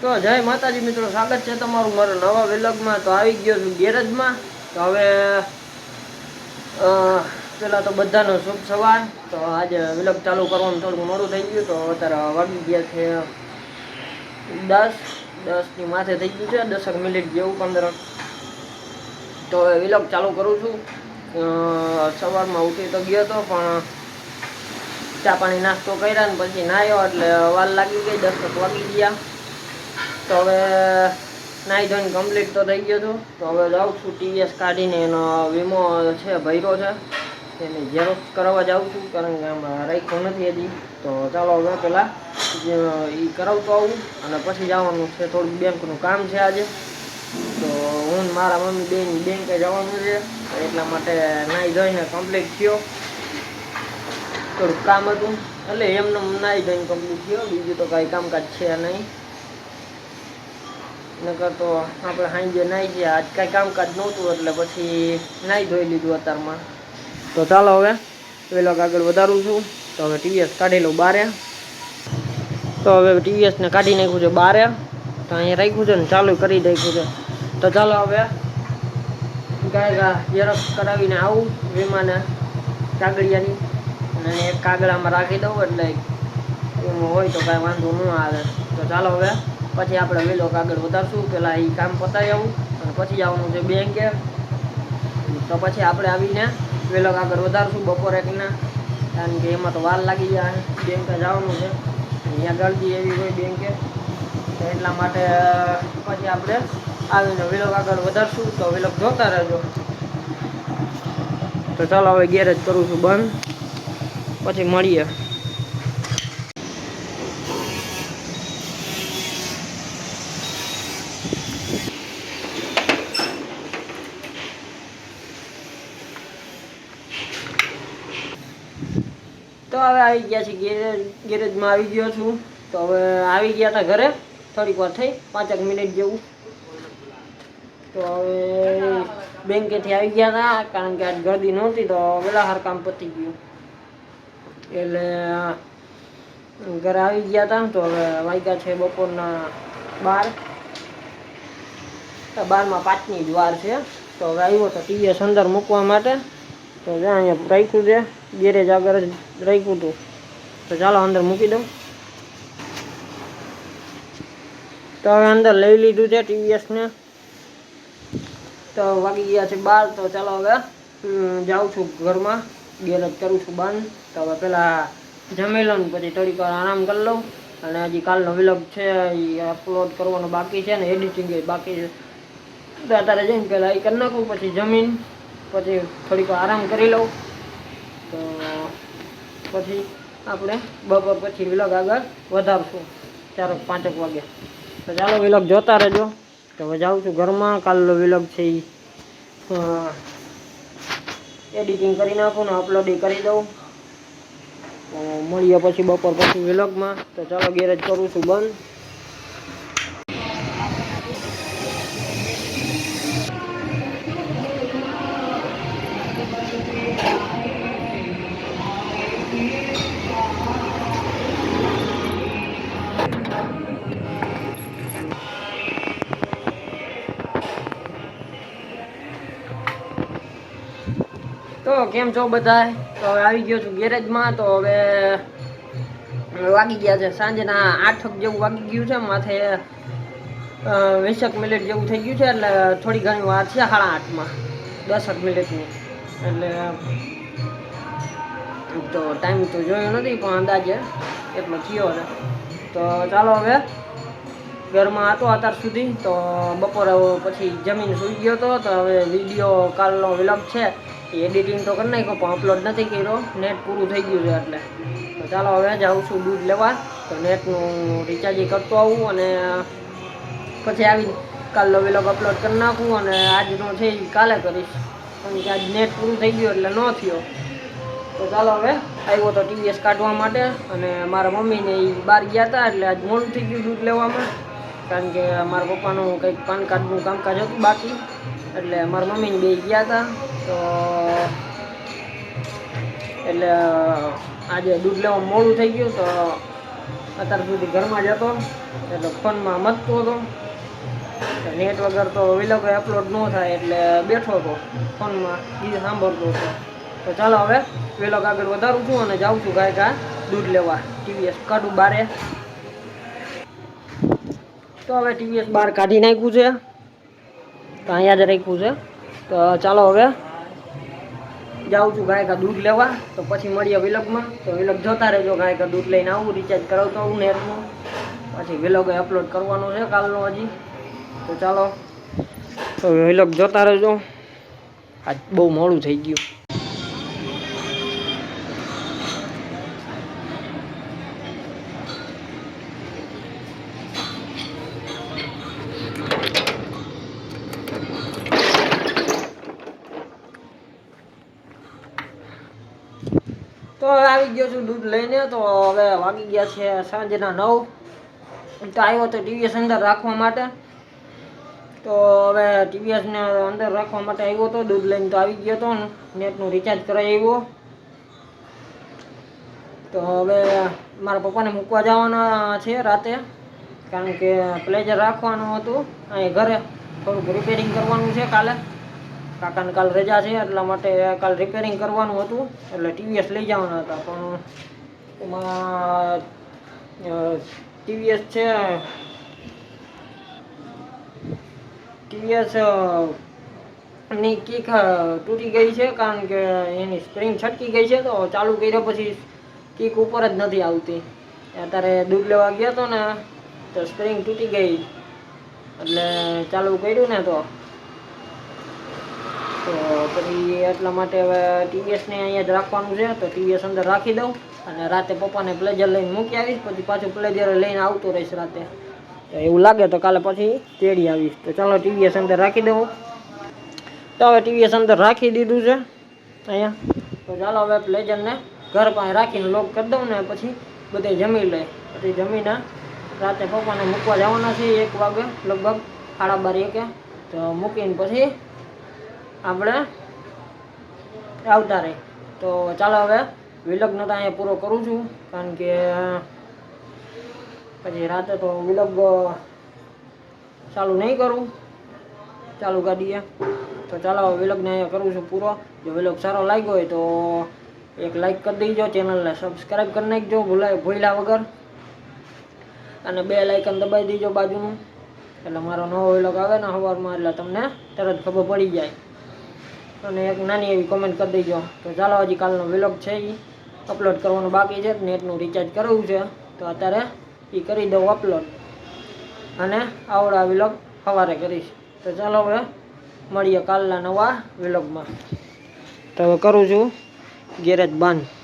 તો જય માતાજી મિત્રો, સ્વાગત છે તમારું મારા નવા વિલગમાં. તો આવી ગયો છું ગેરેજમાં. તો હવે પહેલાં તો બધાનો શુભ સવાર. તો આજે વિલગ ચાલુ કરવાનું થોડું મોડું થઈ ગયું. તો અત્યારે વાગી ગયા છે દસ. દસની માથે થઈ ગયું છે, દસક મિનિટ જેવું, પંદર. તો હવે વિલગ ચાલુ કરું છું. સવારમાં ઉઠી તો ગયો હતો પણ ચા પાણી નાસ્તો કર્યા ને પછી નાહ્યો એટલે વાર લાગી ગઈ, દસક વાગી ગયા. તો હવે નાહી ધોઈને કમ્પ્લીટ તો થઈ ગયો છું તો હવે જાઉં છું ટીવીએસ કાઢીને એનો વીમો છે, ભર્યો છે. એની ઝેરોક્ષ કરાવવા જાઉં છું, કારણ કે આમાં રાખ્યો નથી હજી. તો ચાલો હવે પહેલાં એ કરાવતો આવું અને પછી જવાનું છે, થોડુંક બેંકનું કામ છે આજે. તો હું મારા મમ્મી બેન બેંકે જવાનું છે. એટલા માટે નાહી ધોઈને કમ્પ્લીટ થયો. થોડુંક કામ હતું. એટલે એમને નાહી ધોઈને કમ્પ્લીટ થયો. બીજું તો કાંઈ કામકાજ છે નહીં. નકર તો આપણે સાંજે નાહી ગયા. આજ કાંઈ કામકાજ નહોતું એટલે પછી નાહી ધોઈ લીધું અત્યારમાં. તો ચાલો હવે વેલોગ આગળ વધારું છું. તો હવે ટીવીએસ કાઢી લઉં બારે. તો હવે ટીવીએસને કાઢી નાખ્યું છે બારે. તો અહીંયા રાખ્યું છે ને ચાલુ કરી નાખ્યું છે. તો ચાલો હવે, ગાય ઝેરોક્ષ કરાવીને આવું વીમાને કાગળિયાની. અને એક કાગળામાં રાખી દઉં એટલે એમાં હોય તો કાંઈ વાંધો ન આવે. તો ચાલો હવે પછી આપણે વેલો આગળ વધારશું, પેલા એ કામ પતાવી આવું, અને પછી જવાનું છે બેંકે તો પછી આપણે આવીને વેલો આગળ વધારશું બપોરે એકના કારણ કે એમાં તો વાર લાગી જાય બેંકે જવાનું છે. અહીંયા ગળદી એવી હોય બેંકે એટલા માટે, પછી આપણે આવીને વેલો આગળ વધારશું, તો વેલો જોતા રહેજો. તો ચાલો હવે ગેરેજ કરું છું બંધ. પછી મળીએ. હવે આવી ગયા છે, ગેરેજ, ગેરેજમાં આવી ગયો છું. તો હવે આવી ગયા હતા ઘરે, થોડીક વાર થઈ, પાંચેક મિનિટ જેવું. તો હવે બેંકેથી આવી ગયા હતા, કારણ કે આજ ગરદી નહોતી, તો વેલા હાર કામ પતી ગયું. એટલે ઘરે આવી ગયા હતા, તો હવે વાગ્યા છે બપોરના બાર. બારમાં પાંચની જ વાર છે. તો હવે આવ્યો તો ટીવીએસ અંદર મૂકવા માટે. તો જ્યાં અહીંયા રાખ્યું છે. ગેરેજ આગળ જ રાખ્યું હતું. તો ચાલો અંદર મૂકી દઉં. તો હવે અંદર લઈ લીધું છે ટીવીએસને તો વાગી ગયા છે બાર, તો ચાલો હવે જાઉં છું ઘરમાં. ગેરેજ કરું છું બંધ. તો હવે પહેલાં જમી લઉં પછી થોડીક આરામ કરી લઉં. અને હજી કાલનો વિલોગ છે એ અપલોડ કરવાનો બાકી છે ને એડિટિંગ એ બાકી છે. તો અત્યારે જઈને પહેલાં એ કરી નાખું, પછી જમીન, પછી થોડીક આરામ કરી લઉં. તો પછી આપણે બપોર પછી વિલોગ આગળ વધારશું. ચાર પાંચેક વાગે. તો ચાલો વિલોગ જોતા રહેજો. તો હવે જાઉં છું ઘરમાં. કાલનો વિલોગ છે એ એડિટિંગ કરી નાખું ને અપલોડ કરી દઉં. મળીએ પછી બપોર પછી વિલોગમાં તો ચાલો ગેરેજ કરું છું બંધ. તો કેમ છો બધા તો હવે આવી ગયો છું ગેરેજમાં, તો હવે વાગી ગયા છે સાંજના આઠક જેવું વાગી ગયું છે, માથે વીસેક મિનિટ જેવું થઈ ગયું છે, એટલે થોડી ઘણી વાર છે, સાડા આઠમાં, દસક મિનિટની. એટલે તો ટાઈમ તો જોયો નથી, પણ અંદાજે એટલો થયો છે. તો ચાલો હવે, ઘરમાં હતો અત્યાર સુધી, તો બપોરે પછી જમીન સૂઈ ગયો હતો, તો હવે વીડિયો કાલનો વિલંબ છે. એ એડિટિંગ તો કરી નાખ્યો, પણ અપલોડ નથી કર્યો. નેટ પૂરું થઈ ગયું છે એટલે. તો ચાલો હવે જાઉં છું દૂધ લેવા. તો નેટનું રિચાર્જ કરતો આવું અને પછી આવી કાલનો વિલોગ અપલોડ કરી નાખું અને આજનો છે એ કાલે કરીશ. કારણ કે આજ નેટ પૂરું થઈ ગયું એટલે ન થયો. તો ચાલો હવે, આવ્યો તો ટીવીએસ કાઢવા માટે અને મારા મમ્મીને એ બહાર ગયા હતા એટલે આજ મોડું થઈ ગયું દૂધ લેવામાં. કારણ કે મારા પપ્પાનું કંઈક પાન કાર્ડનું કામકાજ હતું બાકી. એટલે મારા મમ્મીને બે ગયા હતા. તો એટલે આજે દૂધ લેવા મોડું થઈ ગયું. તો અત્યાર સુધી ઘરમાં જ હતો. એટલે ફોનમાં મતતો હતો. નેટ વગર તો વિલોગ અપલોડ ન થાય એટલે બેઠો હતો ફોનમાં. એ સાંભળતો હતો. તો ચાલો હવે વિલોગ આગળ વધારું છું અને જાઉં છું ગાય ગા દૂધ લેવા ટીવીએસ કાઢું બારે. તો હવે ટીવીએસ બહાર કાઢી નાખ્યું છે. તો અહીંયા જ રાખ્યું છે. તો ચાલો હવે જાઉં છું ગાય કા દૂધ લેવા. તો પછી મળીએ વિલગમાં. તો વિલગ જોતા રહેજો, ગાય કા દૂધ લઈને આવું રિચાર્જ કરાવતો આવું નેટનું પછી વિલોગે અપલોડ કરવાનો છે કાલનો હજી. તો ચાલો, તો વિલોગ જોતા રહેજો. આજ બહુ મોડું થઈ ગયું. તો આવી ગયો છું દૂધ લઈને, તો હવે વાગી ગયા છે સાંજના નવ. તો આવ્યો તો ટીવીએસ અંદર રાખવા માટે. તો હવે ટીવીએસને અંદર રાખવા માટે આવ્યો હતો, દૂધ લઈને તો આવી ગયો હતો. નેટનું રિચાર્જ કરાવી આવ્યો. તો હવે મારા પપ્પાને મૂકવા જવાના છે રાતે, કારણ કે પ્લેજર રાખવાનું હતું. અહીં ઘરે થોડુંક રિપેરિંગ કરવાનું છે કાલે. કાકાને કાલ રજા છે, એટલા માટે કાલ રિપેરિંગ કરવાનું હતું, એટલે ટીવીએસ લઈ જવાના હતા, પણ એમાં ટીવીએસ છે ટીવીએસની કીક તૂટી ગઈ છે, કારણ કે એની સ્પ્રિંગ છટકી ગઈ છે, તો ચાલુ કર્યા પછી કીક ઉપર જ નથી આવતી. અત્યારે દૂધ લેવા ગયો તો ને, તો સ્પ્રિંગ તૂટી ગઈ. એટલે ચાલુ કર્યું ને તો તો પછી એટલા માટે હવે ટીવીએસને અહીંયા જ રાખવાનું છે, તો ટીવીએસ અંદર રાખી દઉં અને રાતે પપ્પાને પ્લેજર લઈને મૂકી આવીશ, પછી પાછું પ્લેજર લઈને આવતો રહીશ રાતે. તો એવું લાગે તો કાલે પછી તેડી આવીશ. તો ચાલો ટીવીએસ અંદર રાખી દઉં. તો હવે ટીવીએસ અંદર રાખી દીધું છે, અહીંયા. તો ચાલો હવે પ્લેજરને ઘર પાસે રાખીને લોક કરી દઉં ને પછી બધે જમી લે પછી જમીને રાતે પપ્પાને મૂકવા જવાના છે એક વાગે, લગભગ સાડા બાર એકે. તો મૂકીને પછી આપણે આવતા રહી. તો ચાલો હવે વિલગનો તો અહીંયા પૂરો કરું છું, કારણ કે પછી રાતે તો વિલગ ચાલુ નહીં કરું. ચાલુ ગાડીએ તો ચાલો વિલગને અહીંયા કરું છું પૂરો. જો વિલગ સારો લાગ્યો હોય તો એક લાઈક કરી દેજો, ચેનલને સબસ્ક્રાઈબ કરી નાખજો, ભૂલાય, ભૂલ્યા વગર. અને બે લાઇકન દબાવી દેજો બાજુનું. એટલે મારો નવો વિલોગ આવે ને સવારમાં એટલે તમને તરત ખબર પડી જાય. અને એક નાની એવી કોમેન્ટ કરી દેજો. તો ચાલો, હજી કાલનો વિલોગ છે એ અપલોડ કરવાનું બાકી છે. નેટનું રિચાર્જ કરવું છે. તો અત્યારે એ કરી દઉં અપલોડ અને આવડા વિલોગ સવારે કરીશ. તો ચાલો હવે મળીએ કાલના નવા વિલોગમાં તો હવે કરું છું ગેરેજ બંધ.